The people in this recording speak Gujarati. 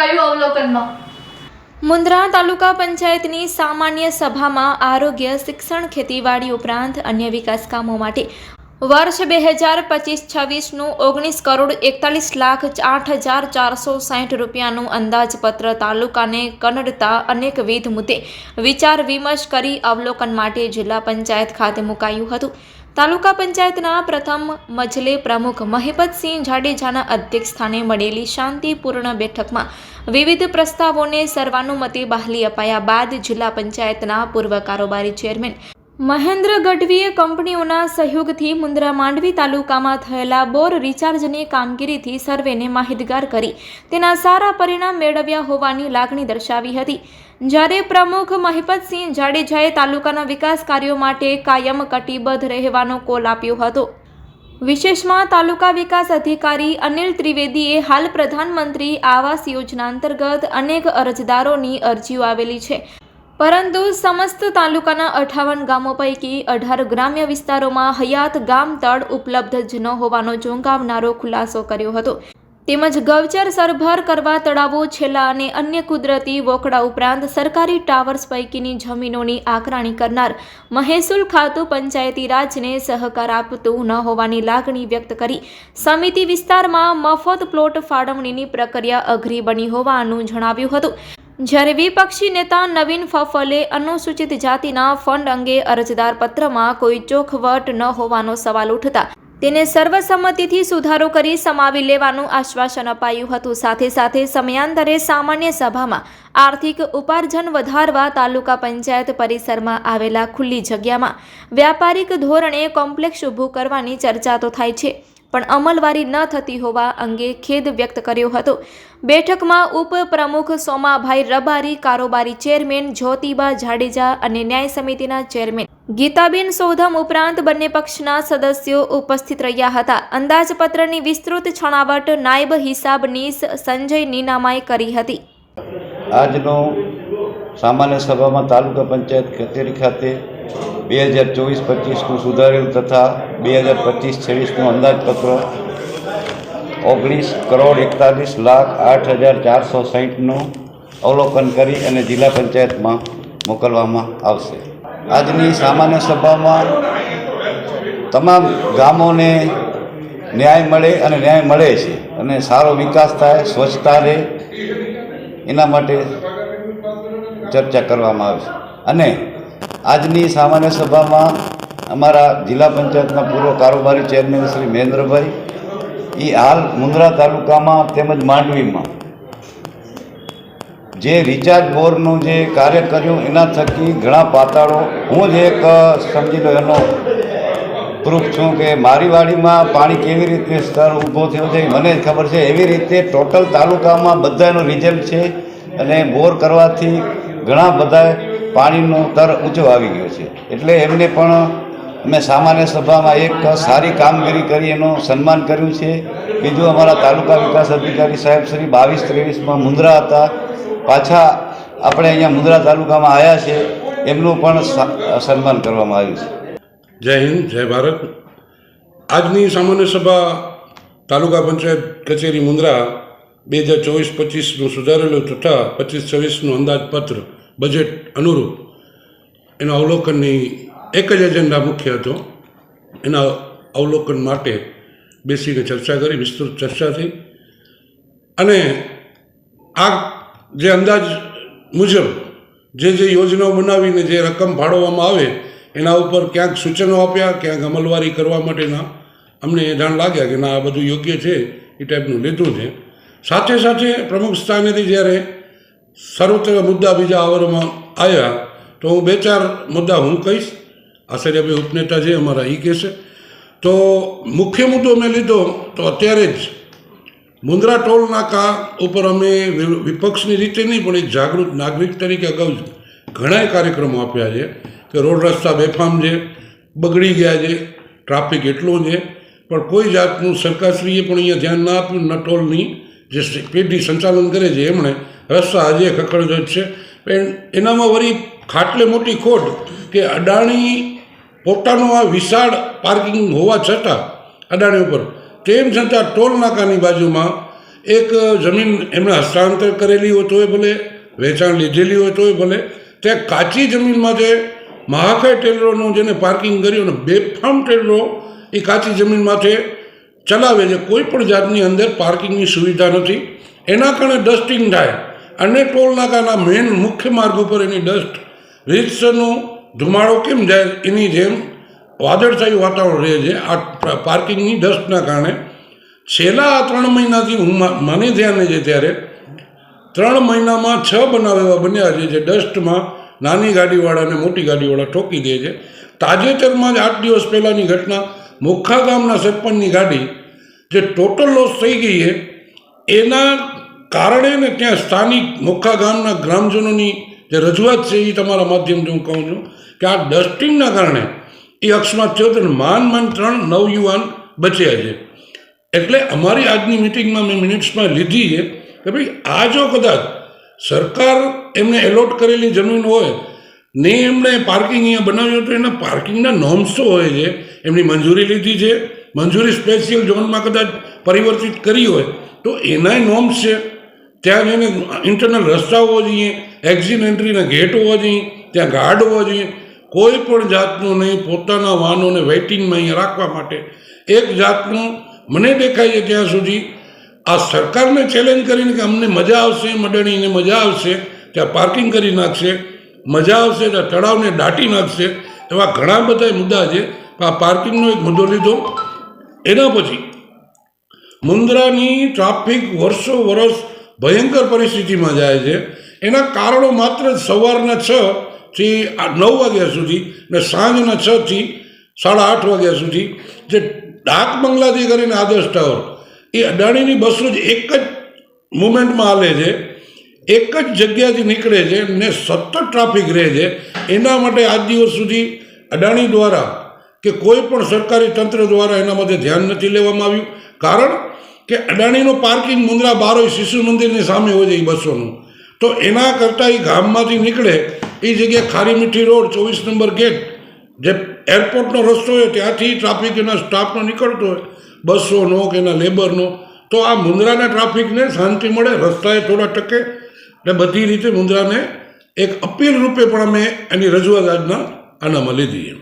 મુકાયું અવલોકનમાં. મુન્દ્રા તાલુકા પંચાયતની સામાન્ય સભામાં આરોગ્ય, શિક્ષણ, ખેતીવાડી ઉપરાંત અન્ય વિકાસ કામો માટે વર્ષ બે હજાર પચીસ છવ્વીસનું ઓગણીસ કરોડ એકતાલીસ લાખ આઠ હજાર ચારસો સાહીઠ રૂપિયાનું અંદાજપત્ર તાલુકાને કનડતા અનેકવિધ મુદ્દે વિચાર વિમર્શ કરી અવલોકન માટે જિલ્લા પંચાયત ખાતે મુકાયું હતું. તાલુકા પંચાયતના પ્રથમ મજલે પ્રમુખ મહિપતસિંહ જાડેજાના અધ્યક્ષસ્થાને મળેલી શાંતિપૂર્ણ બેઠકમાં વિવિધ પ્રસ્તાવોને સર્વાનુમતે બહાલી અપાયા બાદ જિલ્લા પંચાયતના પૂર્વ કારોબારી ચેરમેન મહેન્દ્ર ગઢવીએ કંપનીઓના સહયોગથી મુન્દ્રા માંડવી તાલુકામાં થયેલા બોર રિચાર્જની કામગીરીથી સર્વેને માહિતગાર કરી. તેના સારા પરિણામ મેળવ્યા હોવાની લાગણી દર્શાવી હતી. જ્યારે પ્રમુખ મહિપતસિંહ જાડેજાએ તાલુકાના વિકાસ કાર્યો માટે કાયમ કટિબદ્ધ રહેવાનો કોલ આપ્યો હતો. વિશેષમાં તાલુકા વિકાસ અધિકારી અનિલ ત્રિવેદીએ હાલ પ્રધાનમંત્રી આવાસ યોજના અંતર્ગત અનેક અરજદારોની અરજીઓ આવેલી છે. પરંતુ સમસ્ત તાલુકાના અઠાવન ગામો પૈકી અઢાર ગ્રામ્ય વિસ્તારોમાં હયાત ગામ તળ ઉપલબ્ધ જ ન હોવાનો ચોંકાવનારો ખુલાસો કર્યો હતો. તેમજ ગૌચર સરભર કરવા તળાવો, છેલ્લા અને અન્ય કુદરતી વોકડા ઉપરાંત સરકારી ટાવર્સ પૈકીની જમીનોની આકરાણી કરનાર મહેસૂલ ખાતું પંચાયતી રાજને સહકાર આપતું ન હોવાની લાગણી વ્યક્ત કરી. સમિતિ વિસ્તારમાં મફત પ્લોટ ફાળવણીની પ્રક્રિયા અઘરી બની હોવાનું જણાવ્યું હતું. જ્યારે વિપક્ષી નેતા નવીન ફફલે અનુસૂચિત જાતિના ફંડ અંગે અરજદાર પત્રમાં કોઈ ચોખવટ ન હોવાનો સવાલ ઉઠતા તેને સર્વસંમતિથી સુધારો કરી સમાવી લેવાનું આશ્વાસન અપાયું હતું. સાથે સાથે સમયાંતરે સામાન્ય સભામાં આર્થિક ઉપાર્જન વધારવા તાલુકા પંચાયત પરિસરમાં આવેલા ખુલ્લી જગ્યામાં વ્યાપારિક ધોરણે કોમ્પ્લેક્ષ ઊભું કરવાની ચર્ચા તો થાય છે. પણ અમલવારી ન થતી હોવા અંગે ખેદ વ્યક્ત કર્યો હતો. બેઠકમાં ઉપપ્રમુખ સોમાભાઈ રબારી, કારોબારી ચેરમેન જ્યોતિબા જાડેજા અને ન્યાય સમિતિના ચેરમેન ગીતાબેન સોધમ ઉપરાંત બંને પક્ષના સદસ્યો ઉપસ્થિત રહ્યા હતા. અંદાજપત્રની વિસ્તૃત છણાવટ નાયબ હિસાબનીશ સંજય નીનામાએ કરી હતી. આજનો સામાન્ય સભામાં તાલુકા પંચાયત કચેરી ખાતે બે હજાર ચોવીસ પચીસનું સુધારેલું તથા બે હજાર પચીસ છવ્વીસનું અંદાજપત્ર ઓગણીસ કરોડ એકતાલીસ લાખ આઠ હજાર ચારસો સાહીઠનું અવલોકન કરી અને જિલ્લા પંચાયતમાં મોકલવામાં આવશે. આજની સામાન્ય સભામાં તમામ ગામોને ન્યાય મળે અને ન્યાય મળે છે અને સારો વિકાસ થાય, સ્વચ્છતા રહે. એના માટે ચર્ચા કરવામાં આવે છે. અને આજની સામાન્ય સભામાં અમારા જિલ્લા પંચાયતના પૂર્વ કારોબારી ચેરમેન શ્રી મહેન્દ્રભાઈ એ હાલ મુન્દ્રા તાલુકામાં તેમજ માંડવીમાં. જે રિચાર્જ બોરનું જે કાર્ય કર્યું, એના થકી ઘણા પાતાળો, હું જ એક સમજી લો એનો પ્રૂફ છું કે મારી વાડીમાં પાણી કેવી રીતે સ્તર ઊભો થયો છે, મને ખબર છે. એવી રીતે ટોટલ તાલુકામાં બધાનો રિઝલ્ટ છે અને બોર કરવાથી ઘણા બધા પાણીનો તર ઊંચો આવી ગયો છે. એટલે એમને પણ મેં સામાન્ય સભામાં એક સારી કામગીરી કરી, એનું સન્માન કર્યું છે. બીજું અમારા તાલુકા વિકાસ અધિકારી સાહેબ શ્રી બાવીસ ત્રેવીસમાં મુન્દ્રા હતા. પાછા આપણે અહીંયા મુન્દ્રા તાલુકામાં આવ્યા છે. એમનું પણ સન્માન કરવામાં આવ્યું છે. જય હિન્દ, જય ભારત. આજની સામાન્ય સભા તાલુકા પંચાયત કચેરી મુન્દ્રા બે હજાર ચોવીસ પચીસનું સુધારેલું તથા પચીસ છવ્વીસનું અંદાજપત્ર બજેટ અનુરૂપ. એના અવલોકનની એક જ એજન્ડા મુખ્ય હતો. એના અવલોકન માટે બેસીને ચર્ચા કરી, વિસ્તૃત ચર્ચા થઈ. અને આ જે અંદાજ મુજબ જે જે યોજનાઓ બનાવીને જે રકમ ફાળવવામાં આવે, એના ઉપર ક્યાંક સૂચનો આપ્યા, ક્યાંક અમલવારી કરવા માટેના. અમને એ જાણ લાગ્યા કે ના, આ બધું યોગ્ય છે, એ ટાઈપનું લીધું છે. સાથે સાથે પ્રમુખ સ્થાનેથી જ્યારે સર્વત્ર મુદ્દા બીજા આવરમાં આવ્યા, તો હું બે ચાર મુદ્દા હું કહીશ. આચાર્યભાઈ ઉપનેતા છે, અમારા એ કહેશે. તો મુખ્ય મુદ્દો મેં લીધો, તો અત્યારે જ મુન્દ્રા ટોલ નાકા ઉપર અમે વિપક્ષની રીતે નહીં, પણ એક જાગૃત નાગરિક તરીકે અગાઉ ઘણા કાર્યક્રમો આપ્યા છે કે રોડ રસ્તા બેફામ છે, બગડી ગયા છે, ટ્રાફિક એટલો છે. પણ કોઈ જાતનું સરકારશ્રીએ પણ અહીંયા ધ્યાન ના આપ્યું, ન ટોલની. જે પેઢી સંચાલન કરે છે એમણે રસ્તા હજી ખખડ જ છે. એનામાં વળી ખાટલે મોટી ખોટ કે અડાણી પોતાનું આ વિશાળ પાર્કિંગ હોવા છતાં, અડાણી ઉપર, તેમ છતાં ટોલ નાકાની બાજુમાં એક જમીન એમણે હસ્તાંતર કરેલી હોય તોય ભલે, વેચાણ લીધેલી હોય તોય ભલે ત્યાં કાચી જમીનમાં જે મહાકાય ટેલરોનું જેને પાર્કિંગ કર્યું ને બેફામ ટેલરો એ કાચી જમીનમાં માથે ચલાવે છે. કોઈ પણ જાતની અંદર પાર્કિંગની સુવિધા નથી. એના કારણે ડસ્ટિંગ થાય અને ટોલ નાકાના મેઇન મુખ્ય માર્ગ ઉપર એની ડસ્ટ રીતસરનું ધુમાડો કેમ જાય એની જેમ વાદળછાયું વાતાવરણ રહે છે. આ પાર્કિંગની ડસ્ટના કારણે છેલ્લા આ ત્રણ મહિનાથી હું મને ધ્યાને છે ત્યારે ત્રણ મહિનામાં છ બનાવ એવા બન્યા છે જે ડસ્ટમાં નાની ગાડીવાળાને મોટી ગાડીવાળા ઠોકી દે છે. તાજેતરમાં જ આઠ દિવસ પહેલાંની ઘટના મોખા ગામના સરપંચની ગાડી જે ટોટલ લોસ થઈ ગઈ છે, એના કારણે ને ત્યાં સ્થાનિક મોખા ગામના ગ્રામજનોની જે રજૂઆત છે એ તમારા માધ્યમથી હું કહું છું કે આ ડસ્ટિંગના કારણે એ અકસ્માત થયો માન માન ત્રણ નવયુવાન બચ્યા છે. એટલે અમારી આજની મિટિંગમાં મેં મિનિટ્સમાં લીધી છે કે ભાઈ, આ જો કદાચ સરકાર એમને એલોટ કરેલી જમીન હોય ને એમણે પાર્કિંગ અહીંયા બનાવ્યું તો એના પાર્કિંગના નોર્મ્સ હોય છે? એમની મંજૂરી લીધી છે. મંજૂરી સ્પેશિયલ ઝોનમાં કદાચ પરિવર્તિત કરી હોય તો એનાય નોર્મ્સ છે. ત્યાં જઈને ઇન્ટરનલ રસ્તા હોવો જોઈએ એક્ઝિટ એન્ટ્રીના ગેટ હોવા જોઈએ, ત્યાં ગાર્ડ હોવા જોઈએ. કોઈ પણ જાતનું નહીં, પોતાના વાહનોને વેઇટિંગમાં અહીંયા રાખવા માટે. એક જાતનું મને દેખાય છે ત્યાં સુધી, આ સરકારને ચેલેન્જ કરીને કે અમને મજા આવશે, મડણીને મજા આવશે, ત્યાં પાર્કિંગ કરી નાખશે, મજા આવશે, ત્યાં તળાવને દાટી નાખશે, એવા ઘણા બધા મુદ્દા છે. આ પાર્કિંગનો એક મુદ્દો લીધો. એના પછી મુન્દ્રાની ટ્રાફિક વર્ષો વર્ષ ભયંકર પરિસ્થિતિમાં જાય છે. એના કારણો માત્ર સવારના છ થી નવ વાગ્યા સુધી ને સાંજના છ થી સાડા આઠ વાગ્યા સુધી જે ડાક બંગલાથી કરીને આદર્શ ટાવર, એ અદાણીની બસો જ એક જ મુમેન્ટમાં હાલે છે. એક જ જગ્યાથી નીકળે છે ને સતત ટ્રાફિક રહે છે. એના માટે આજ દિવસ સુધી અદાણી દ્વારા કે કોઈ પણ સરકારી તંત્ર દ્વારા એના માટે ધ્યાન નથી લેવામાં આવ્યું. કારણ કે અડાણીનું પાર્કિંગ મુંદ્રા બારોઈ શિશુ મંદિરની સામે હોય છે એ બસોનું. તો એના કરતાં એ ગામમાંથી નીકળે એ જગ્યાએ ખારી મીઠી રોડ, ચોવીસ નંબર ગેટ, જે એરપોર્ટનો રસ્તો હોય ત્યાંથી ટ્રાફિક એના સ્ટાફનો નીકળતો હોય, બસોનો કે એના લેબરનો તો આ મુંદ્રાના ટ્રાફિકને શાંતિ મળે, રસ્તાએ થોડા ટકે એટલે બધી રીતે મુંદ્રાને એક અપીલ રૂપે પણ અમે એની રજૂઆત આજના આનામાં લીધી એમ.